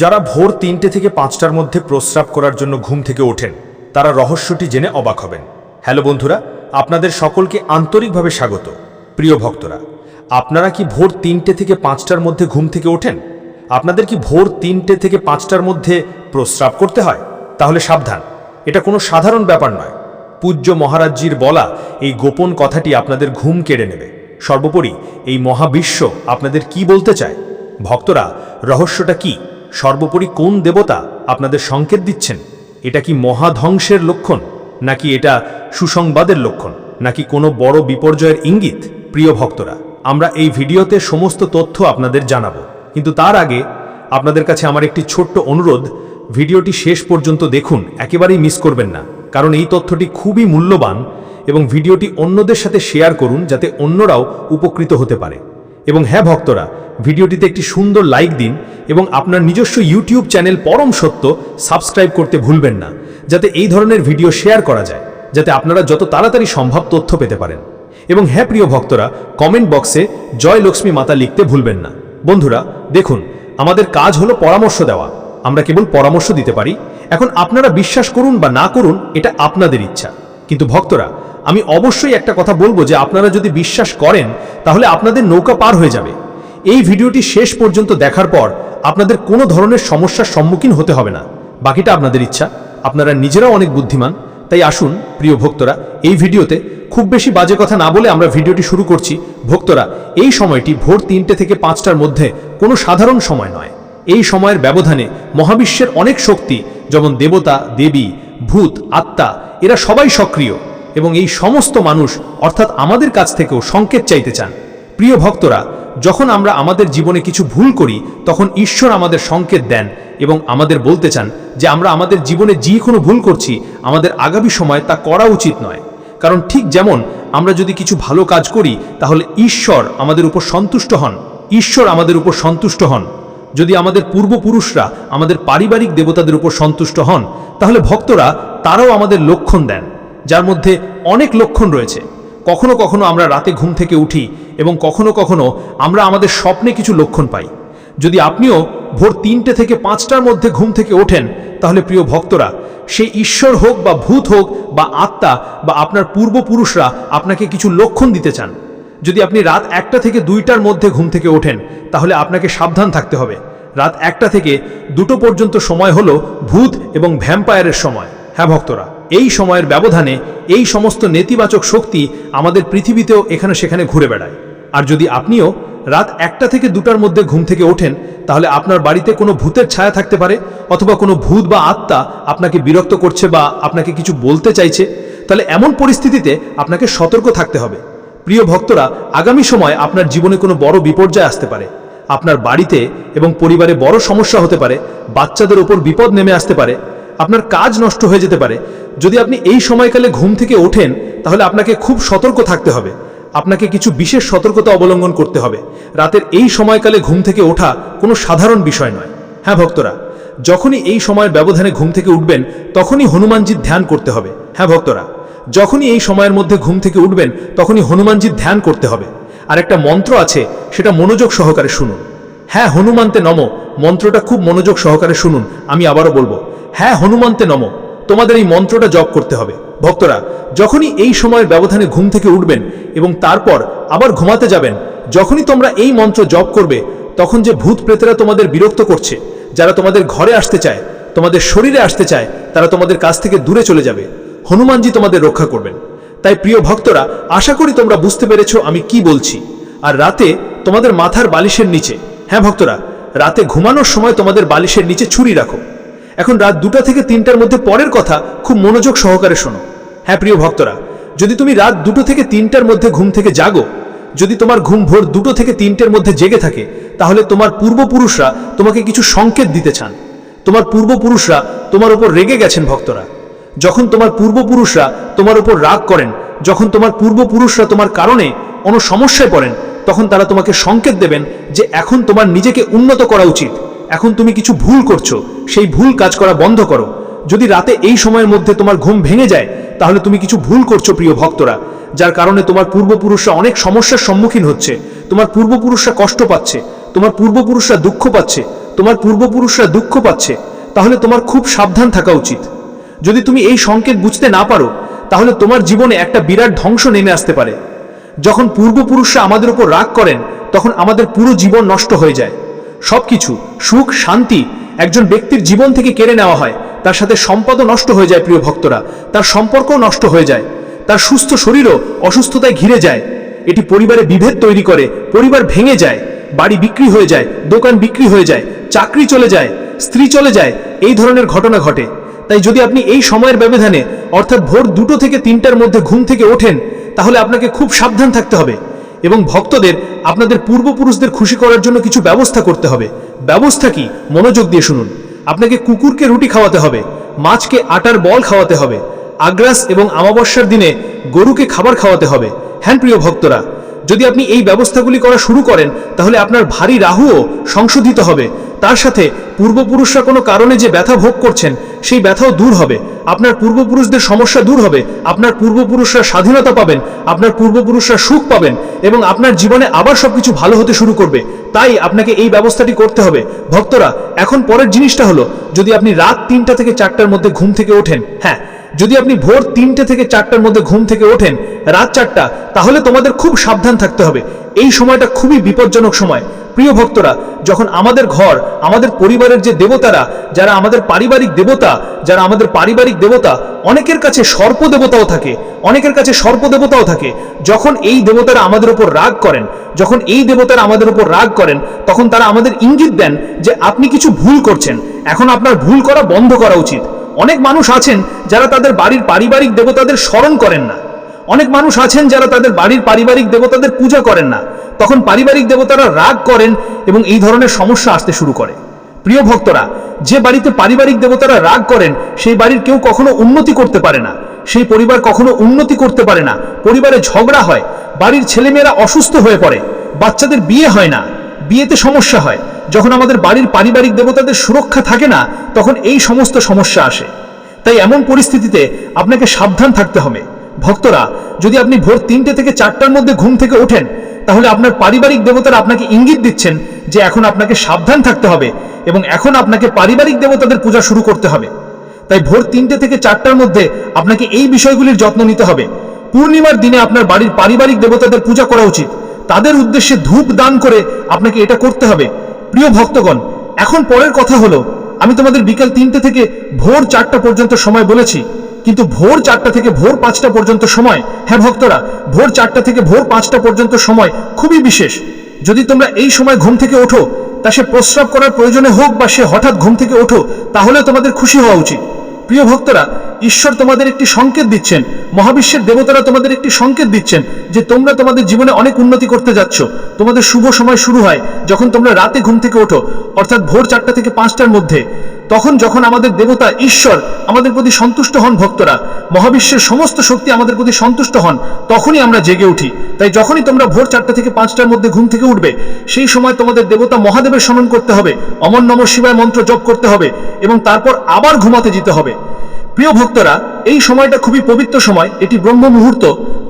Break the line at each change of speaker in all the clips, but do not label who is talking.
যারা ভোর তিনটে থেকে পাঁচটার মধ্যে প্রস্রাব করার জন্য ঘুম থেকে ওঠেন, তারা রহস্যটি জেনে অবাক হবেন। হ্যালো বন্ধুরা, আপনাদের সকলকে আন্তরিকভাবে স্বাগত। প্রিয় ভক্তরা, আপনারা কি ভোর তিনটে থেকে পাঁচটার মধ্যে ঘুম থেকে ওঠেন? আপনাদের কি ভোর তিনটে থেকে পাঁচটার মধ্যে প্রস্রাব করতে হয়? তাহলে সাবধান, এটা কোনো সাধারণ ব্যাপার নয়। পূজ্য মহারাজজির বলা এই গোপন কথাটি আপনাদের ঘুম কেড়ে নেবে। সর্বোপরি এই মহাবিশ্ব আপনাদের কি বলতে চায়? ভক্তরা, রহস্যটা কি? সর্বোপরি কোন দেবতা আপনাদের সংকেত দিচ্ছেন? এটা কি মহাধ্বংসের লক্ষণ, নাকি এটা সুসংবাদের লক্ষণ, নাকি কোনো বড় বিপর্যয়ের ইঙ্গিত? প্রিয় ভক্তরা, আমরা এই ভিডিওতে সমস্ত তথ্য আপনাদের জানাব। কিন্তু তার আগে আপনাদের কাছে আমার একটি ছোট্ট অনুরোধ, ভিডিওটি শেষ পর্যন্ত দেখুন, একেবারেই মিস করবেন না। কারণ এই তথ্যটি খুবই মূল্যবান এবং ভিডিওটি অন্যদের সাথে শেয়ার করুন, যাতে অন্যরাও উপকৃত হতে পারে। এবং হ্যাঁ ভক্তরা, ভিডিওটিতে একটি সুন্দর লাইক দিন এবং আপনার নিজস্ব ইউটিউব চ্যানেল পরম সত্য সাবস্ক্রাইব করতে ভুলবেন না, যাতে এই ধরনের ভিডিও শেয়ার করা যায়, যাতে আপনারা যত তাড়াতাড়ি সম্ভব তথ্য পেতে পারেন। এবং হ্যাঁ প্রিয় ভক্তরা কমেন্ট বক্সে জয় লক্ষ্মী মাতা লিখতে ভুলবেন না। বন্ধুরা, দেখুন, আমাদের কাজ হলো পরামর্শ দেওয়া। আমরা কেবল পরামর্শ দিতে পারি। এখন আপনারা বিশ্বাস করুন বা না করুন, এটা আপনাদের ইচ্ছা। কিন্তু ভক্তরা আমি অবশ্যই একটা কথা বলব যে আপনারা যদি বিশ্বাস করেন, তাহলে আপনাদের নৌকা পার হয়ে যাবে। এই ভিডিওটি শেষ পর্যন্ত দেখার পর আপনাদের কোনো ধরনের সমস্যার সম্মুখীন হতে হবে না। বাকিটা আপনাদের ইচ্ছা। আপনারা নিজেরাও অনেক বুদ্ধিমান। তাই আসুন, প্রিয় ভক্তরা, এই ভিডিওতে খুব বেশি বাজে কথা না বলে আমরা ভিডিওটি শুরু করছি। ভক্তরা, এই সময়টি ভোর তিনটে থেকে পাঁচটার মধ্যে কোনো সাধারণ সময় নয়। এই সময়ের ব্যবধানে মহাবিশ্বের অনেক শক্তি, যেমন দেবতা, দেবী, ভূত, আত্মা, এরা সবাই সক্রিয়। এবং এই সমস্ত মানুষ অর্থাৎ আমাদের কাছ থেকেও সংকেত চাইতে চান। প্রিয় ভক্তরা, যখন আমরা আমাদের জীবনে কিছু ভুল করি, তখন ঈশ্বর আমাদের সংকেত দেন এবং আমাদের বলতে চান যে আমরা আমাদের জীবনে যে কোনো ভুল করছি, আমাদের আগামী সময় তা করা উচিত নয়। কারণ ঠিক যেমন আমরা যদি কিছু ভালো কাজ করি, তাহলে ঈশ্বর আমাদের উপর সন্তুষ্ট হন। ঈশ্বর আমাদের উপর সন্তুষ্ট হন। যদি আমাদের পূর্বপুরুষরা আমাদের পারিবারিক দেবতাদের উপর সন্তুষ্ট হন, তাহলে ভক্তরা তারাও আমাদের লক্ষণ দেন। যার মধ্যে অনেক লক্ষণ রয়েছে। কখনো কখনো আমরা রাতে ঘুম থেকে উঠি এবং কখনো কখনো আমরা আমাদের স্বপ্নে কিছু লক্ষণ পাই। যদি আপনিও ভোর তিনটে থেকে পাঁচটার মধ্যে ঘুম থেকে ওঠেন, তাহলে প্রিয় ভক্তরা, সেই ঈশ্বর হোক বা ভূত হোক বা আত্মা বা আপনার পূর্বপুরুষরা আপনাকে কিছু লক্ষণ দিতে চান। যদি আপনি রাত একটা থেকে দুইটার মধ্যে ঘুম থেকে ওঠেন, তাহলে আপনাকে সাবধান থাকতে হবে। রাত একটা থেকে দুটো পর্যন্ত সময় হলো ভূত এবং ভ্যাম্পায়ারের সময়। হ্যাঁ ভক্তরা। এই সময়ের ব্যবধানে এই সমস্ত নেতিবাচক শক্তি আমাদের পৃথিবীতেও এখানে সেখানে ঘুরে বেড়ায়। আর যদি আপনিও রাত একটা থেকে দুটার মধ্যে ঘুম থেকে ওঠেন, তাহলে আপনার বাড়িতে কোনো ভূতের ছায়া থাকতে পারে অথবা কোনো ভূত বা আত্মা আপনাকে বিরক্ত করছে বা আপনাকে কিছু বলতে চাইছে, তাহলে এমন পরিস্থিতিতে আপনাকে সতর্ক থাকতে হবে। প্রিয় ভক্তরা, আগামী সময় আপনার জীবনে কোনো বড় বিপর্যয় আসতে পারে। আপনার বাড়িতে এবং পরিবারে বড় সমস্যা হতে পারে, বাচ্চাদের ওপর বিপদ নেমে আসতে পারে। আপনার কাজ নষ্ট হয়ে যেতে পারে। যদি আপনি এই সময়কালে ঘুম থেকে ওঠেন, তাহলে আপনাকে খুব সতর্ক থাকতে হবে। আপনাকে কিছু বিশেষ সতর্কতা অবলম্বন করতে হবে। রাতের এই সময়কালে ঘুম থেকে ওঠা কোনো সাধারণ বিষয় নয়। হ্যাঁ ভক্তরা, যখনই এই সময়ের ব্যবধানে ঘুম থেকে উঠবেন, তখনই হনুমানজির ধ্যান করতে হবে। হ্যাঁ ভক্তরা, যখনই এই সময়ের মধ্যে ঘুম থেকে উঠবেন, তখনই হনুমানজির ধ্যান করতে হবে। আর একটা মন্ত্র আছে, সেটা মনোযোগ সহকারে শুনুন। হ্যাঁ হনুমান্তে নম। মন্ত্রটা খুব মনোযোগ সহকারে শুনুন, আমি আবারও বলব। হ্যাঁ হনুমান্তে নম। তোমাদের এই মন্ত্রটা জপ করতে হবে। ভক্তরা, যখনই এই সময়ের ব্যবধানে ঘুম থেকে উঠবেন এবং তারপর আবার ঘুমাতে যাবেন, যখনই তোমরা এই মন্ত্র জপ করবে, তখন যে ভূত প্রেতেরা তোমাদের বিরক্ত করছে, যারা তোমাদের ঘরে আসতে চায়, তোমাদের শরীরে আসতে চায়, তারা তোমাদের কাছ থেকে দূরে চলে যাবে। হনুমানজি তোমাদের রক্ষা করবেন। তাই প্রিয় ভক্তরা, আশা করি তোমরা বুঝতে পেরেছ আমি কি বলছি। আর রাতে তোমাদের মাথার বালিশের নিচে হ্যাঁ ভক্তরা, রাতে ঘুমানোর সময় তোমাদের বালিশের নিচে ছুরি রাখো। এখন রাত দুটা থেকে তিনটার মধ্যে পরের কথা খুব মনোযোগ সহকারে শোনো। হ্যাঁ প্রিয় ভক্তরা, যদি তুমি রাত দুটো থেকে তিনটার মধ্যে ঘুম থেকে জাগো, যদি তোমার ঘুম ভোর দুটো থেকে তিনটের মধ্যে জেগে থাকে, তাহলে তোমার পূর্বপুরুষরা তোমাকে কিছু সংকেত দিতে চান। তোমার পূর্বপুরুষরা তোমার উপর রেগে গেছেন ভক্তরা। যখন তোমার পূর্বপুরুষরা তোমার উপর রাগ করেন, যখন তোমার পূর্বপুরুষরা তোমার কারণে কোনো সমস্যায় পড়েন, তখন তারা তোমাকে সংকেত দেবেন যে এখন তোমার নিজেকে উন্নত করা উচিত। এখন তুমি কিছু ভুল করছ, সেই ভুল কাজ করা বন্ধ করো। যদি রাতে এই সময়ের মধ্যে তোমার ঘুম ভেঙে যায়, তাহলে তুমি কিছু ভুল করছ, প্রিয় ভক্তরা, যার কারণে তোমার পূর্বপুরুষরা অনেক সমস্যার সম্মুখীন হচ্ছে, তোমার পূর্বপুরুষরা কষ্ট পাচ্ছে, তোমার পূর্বপুরুষরা দুঃখ পাচ্ছে,
তোমার পূর্বপুরুষরা দুঃখ পাচ্ছে, তাহলে তোমার খুব সাবধান থাকা উচিত। যদি তুমি এই সংকেত বুঝতে না পারো, তাহলে তোমার জীবনে একটা বিরাট ধ্বংস নেমে আসতে পারে। যখন পূর্বপুরুষরা আমাদের উপর রাগ করেন, তখন আমাদের পুরো জীবন নষ্ট হয়ে যায়। সবকিছু, সুখ, শান্তি একজন ব্যক্তির জীবন থেকে কেড়ে নেওয়া হয়। তার সাথে সম্পদও নষ্ট হয়ে যায় প্রিয় ভক্তরা। তার সম্পর্কও নষ্ট হয়ে যায়। তার সুস্থ শরীরও অসুস্থতায় ঘিরে যায়। এটি পরিবারে বিভেদ তৈরি করে, পরিবার ভেঙে যায়, বাড়ি বিক্রি হয়ে যায়, দোকান বিক্রি হয়ে যায়, চাকরি চলে যায়, স্ত্রী চলে যায়, এই ধরনের ঘটনা ঘটে। তাই যদি আপনি এই সময়ের ব্যবধানে অর্থাৎ ভোর দুটো থেকে তিনটার মধ্যে ঘুম থেকে ওঠেন, তাহলে আপনাকে খুব সাবধান থাকতে হবে। এবং ভক্তদের, আপনাদের পূর্বপুরুষদের খুশি করার জন্য কিছু ব্যবস্থা করতে হবে। ব্যবস্থা কি? মনোযোগ দিয়ে শুনুন। আপনাকে কুকুরকে রুটি খাওয়াতে হবে, মাছকে আটার বল খাওয়াতে হবে, আগ্রাস এবং আমাবস্যার দিনে গরুকে খাবার খাওয়াতে হবে। হ্যাঁ প্রিয় ভক্তরা, যদি আপনি এই ব্যবস্থাগুলি করা শুরু করেন, তাহলে আপনার ভারী রাহুও সংশোধিত হবে। তার সাথে পূর্বপুরুষরা কোনো কারণে যে ব্যথা ভোগ করছেন, সেই ব্যথাও দূর হবে। আপনার পূর্বপুরুষদের সমস্যা দূর হবে। আপনার পূর্বপুরুষরা স্বাধীনতা পাবেন, আপনার পূর্বপুরুষরা সুখ পাবেন এবং আপনার জীবনে আবার সব কিছু ভালো হতে শুরু করবে। তাই আপনাকে এই ব্যবস্থাটি করতে হবে। ভক্তরা, এখন পরের জিনিসটা হলো, যদি আপনি রাত তিনটা থেকে চারটার মধ্যে ঘুম থেকে ওঠেন হ্যাঁ যদি আপনি ভোর তিনটে থেকে চারটার মধ্যে ঘুম থেকে ওঠেন, রাত চারটা, তাহলে তোমাদের খুব সাবধান থাকতে হবে। এই সময়টা খুবই বিপজ্জনক সময়। প্রিয় ভক্তরা, যখন আমাদের ঘর, আমাদের পরিবারের যে দেবতারা, যারা আমাদের পারিবারিক দেবতা, যারা আমাদের পারিবারিক দেবতা, অনেকের কাছে সর্প দেবতাও থাকে, অনেকের কাছে সর্প দেবতাও থাকে। যখন এই দেবতারা আমাদের উপর রাগ করেন, যখন এই দেবতারা আমাদের উপর রাগ করেন, তখন তারা আমাদের ইঙ্গিত দেন যে আপনি কিছু ভুল করছেন। এখন আপনার ভুল করা বন্ধ করা উচিত। অনেক মানুষ আছেন যারা তাদের বাড়ির পারিবারিক দেবতাদের স্মরণ করেন না। অনেক মানুষ আছেন যারা তাদের বাড়ির পারিবারিক দেবতাদের পূজা করেন না। তখন পারিবারিক দেবতারা রাগ করেন এবং এই ধরনের সমস্যা আসতে শুরু করে। প্রিয় ভক্তরা, যে বাড়িতে পারিবারিক দেবতারা রাগ করেন, সেই বাড়ির কেউ কখনো উন্নতি করতে পারে না। সেই পরিবার কখনো উন্নতি করতে পারে না। পরিবারে ঝগড়া হয়। বাড়ির ছেলেমেয়েরা অসুস্থ হয়ে পড়ে। বাচ্চাদের বিয়ে হয় না। বিয়েতে সমস্যা হয়। যখন আমাদের বাড়ির পারিবারিক দেবতাদের সুরক্ষা থাকে না, তখন এই সমস্ত সমস্যা আসে। তাই এমন পরিস্থিতিতে আপনাকে সাবধান থাকতে হবে। ভক্তরা, যদি আপনি ভোর তিনটে থেকে চারটার মধ্যে ঘুম থেকে ওঠেন, তাহলে আপনার পারিবারিক দেবতারা আপনাকে ইঙ্গিত দিচ্ছেন যে এখন আপনাকে সাবধান থাকতে হবে এবং এখন আপনাকে পারিবারিক দেবতাদের পূজা শুরু করতে হবে। তাই ভোর তিনটে থেকে চারটার মধ্যে আপনাকে এই বিষয়গুলির যত্ন নিতে হবে। পূর্ণিমার দিনে আপনার বাড়ির পারিবারিক দেবতাদের পূজা করা উচিত। তাদের উদ্দেশ্যে ধূপ দান করে আপনাকে এটা করতে হবে। প্রিয় ভক্তগণ, এখন পরের কথা হলো, আমি তোমাদের বিকাল তিনটে থেকে ভোর চারটা পর্যন্ত সময় বলেছি, কিন্তু ভোর চারটা থেকে ভোর পাঁচটা পর্যন্ত সময় হ্যাঁ ভক্তরা, ভোর চারটা থেকে ভোর পাঁচটা পর্যন্ত সময় খুবই বিশেষ। যদি তোমরা এই সময় ঘুম থেকে ওঠো, তা সে প্রস্রাব করার প্রয়োজনে হোক বা সে হঠাৎ ঘুম থেকে ওঠো তাহলে তোমাদের খুশি হওয়া উচিত। প্রিয় ভক্তরা, ঈশ্বর তোমাদের একটি সংকেত দিচ্ছেন। মহাবিশ্বের দেবতারা তোমাদের একটি সংকেত দিচ্ছেন যে তোমরা তোমাদের জীবনে অনেক উন্নতি করতে যাচ্ছ। তোমাদের শুভ সময় শুরু হয় যখন তোমরা রাতে ঘুম থেকে ওঠো, অর্থাৎ ভোর চারটা থেকে পাঁচটার মধ্যে। তখন যখন আমাদের দেবতা ঈশ্বর আমাদের প্রতি সন্তুষ্ট হন ভক্তরা, মহাবিশ্বের সমস্ত শক্তি আমাদের প্রতি সন্তুষ্ট হন, তখনই আমরা জেগে উঠি। তাই যখনই তোমরা ভোর চারটা থেকে পাঁচটার মধ্যে ঘুম থেকে উঠবে, সেই সময় তোমাদের দেবতা মহাদেবের স্মরণ করতে হবে অমর নম শিবায় মন্ত্র জপ করতে হবে এবং তারপর আবার ঘুমাতে যেতে হবে। প্রিয় ভক্তরা, এই সময়টা খুবই পবিত্র সময়, এটি ব্রহ্ম মুহূর্ত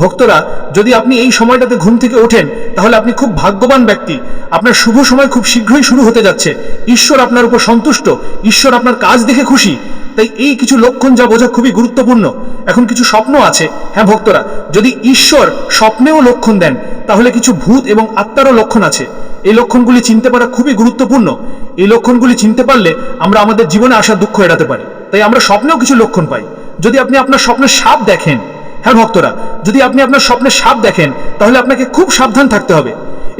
ভক্তরা, যদি আপনি এই সময়টাতে ঘুম থেকে ওঠেন, তাহলে আপনি খুব ভাগ্যবান ব্যক্তি। আপনার শুভ সময় খুব শীঘ্রই শুরু হতে যাচ্ছে। ঈশ্বর আপনার উপর সন্তুষ্ট। ঈশ্বর আপনার কাজ দেখে খুশি। তাই এই কিছু লক্ষণ যা বোঝা খুবই গুরুত্বপূর্ণ। এখন কিছু স্বপ্ন আছে। হ্যাঁ ভক্তরা, যদি ঈশ্বর স্বপ্নেও লক্ষণ দেন, তাহলে কিছু ভূত এবং আত্মারও লক্ষণ আছে। এই লক্ষণগুলি চিনতে পারা খুবই গুরুত্বপূর্ণ। এই লক্ষণগুলি চিনতে পারলে আমরা আমাদের জীবনে আসা দুঃখ এড়াতে পারি। তাই আমরা স্বপ্নেও কিছু লক্ষণ পাই। যদি আপনি আপনার স্বপ্নে সাপ দেখেন হ্যাঁ ভক্তরা যদি আপনি আপনার স্বপ্নে সাপ দেখেন, তাহলে আপনাকে খুব সাবধান থাকতে হবে।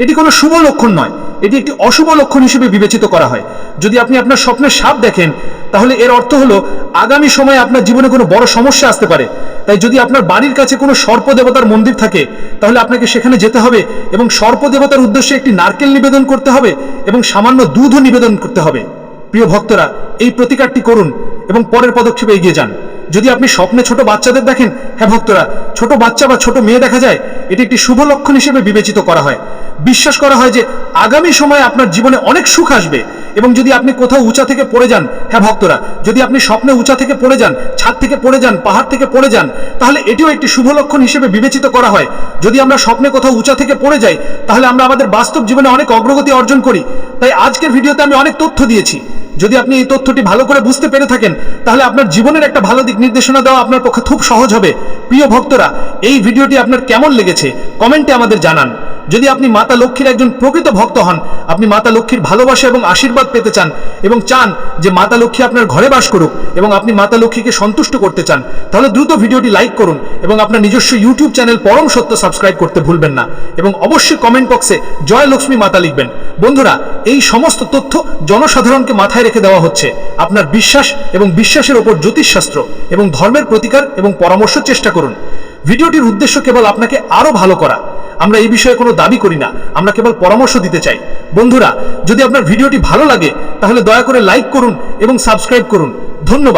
এটি কোনো শুভ লক্ষণ নয়, এটি একটি অশুভ লক্ষণ হিসেবে বিবেচিত করা হয়। যদি আপনি আপনার স্বপ্নে সাপ দেখেন, তাহলে এর অর্থ হলো, আগামী সময়ে আপনার জীবনে কোনো বড় সমস্যা আসতে পারে। তাই যদি আপনার বাড়ির কাছে কোনো সর্প দেবতার মন্দির থাকে, তাহলে আপনাকে সেখানে যেতে হবে এবং সর্প দেবতার উদ্দেশ্যে একটি নারকেল নিবেদন করতে হবে এবং সামান্য দুধও নিবেদন করতে হবে। প্রিয় ভক্তরা, এই প্রতিকারটি করুন এবং পরের পদক্ষেপে এগিয়ে যান। যদি আপনি স্বপ্নে ছোট বাচ্চাদের দেখেন হ্যাঁ ভক্তরা, ছোট বাচ্চা বা ছোট মেয়ে দেখা যায়, এটি একটি শুভ লক্ষণ হিসেবে বিবেচিত করা হয়। বিশ্বাস করা হয় যে আগামী সময়ে আপনার জীবনে অনেক সুখ আসবে এবং যদি আপনি কোথাও উঁচা থেকে পড়ে যান হ্যাঁ ভক্তরা, যদি আপনি স্বপ্নে উঁচা থেকে পড়ে যান, ছাদ থেকে পড়ে যান, পাহাড় থেকে পড়ে যান, তাহলে এটিও একটি শুভ লক্ষণ হিসেবে বিবেচিত করা হয়। যদি আমরা স্বপ্নে কোথাও উঁচা থেকে পড়ে যাই, তাহলে আমরা আমাদের বাস্তব জীবনে অনেক অগ্রগতি অর্জন করি। তাই আজকের ভিডিওতে আমি অনেক তথ্য দিয়েছি। যদি আপনি এই তথ্যটি ভালো করে বুঝতে পেরে থাকেন, তাহলে আপনার জীবনের একটা ভালো দিক নির্দেশনা দেওয়া আপনার পক্ষে খুব সহজ হবে। প্রিয় ভক্তরা, এই ভিডিওটি আপনার কেমন লেগেছে, কমেন্টে আমাদের জানান। যদি আপনি মাতা লক্ষ্মীর একজন প্রকৃত ভক্ত হন, আপনি মাতা লক্ষ্মীর ভালোবাসা এবং আশীর্বাদ পেতে চান এবং চান যে মাতা লক্ষ্মী আপনার ঘরে বাস করুক এবং আপনি মাতা লক্ষ্মীকে সন্তুষ্ট করতে চান, তাহলে দ্রুত ভিডিওটি লাইক করুন এবং আপনার নিজস্ব ইউটিউব চ্যানেল পরম সত্য সাবস্ক্রাইব করতে ভুলবেন না এবং অবশ্যই কমেন্ট বক্সে জয় লক্ষ্মী মাতা লিখবেন। বন্ধুরা, এই সমস্ত তথ্য জনসাধারণকে মাথায় রেখে দেওয়া হচ্ছে। আপনার বিশ্বাস এবং বিশ্বাসের ওপর জ্যোতিষশাস্ত্র এবং ধর্মের প্রতিকার এবং পরামর্শ চেষ্টা করুন। ভিডিওটির উদ্দেশ্য কেবল আপনাকে আরও ভালো করা। আমরা এই বিষয়ে কোনো দাবি করি না। আমরা কেবল পরামর্শ দিতে চাই। বন্ধুরা, যদি আপনার ভিডিওটি ভালো লাগে, তাহলে দয়া করে লাইক করুন এবং সাবস্ক্রাইব করুন। ধন্যবাদ।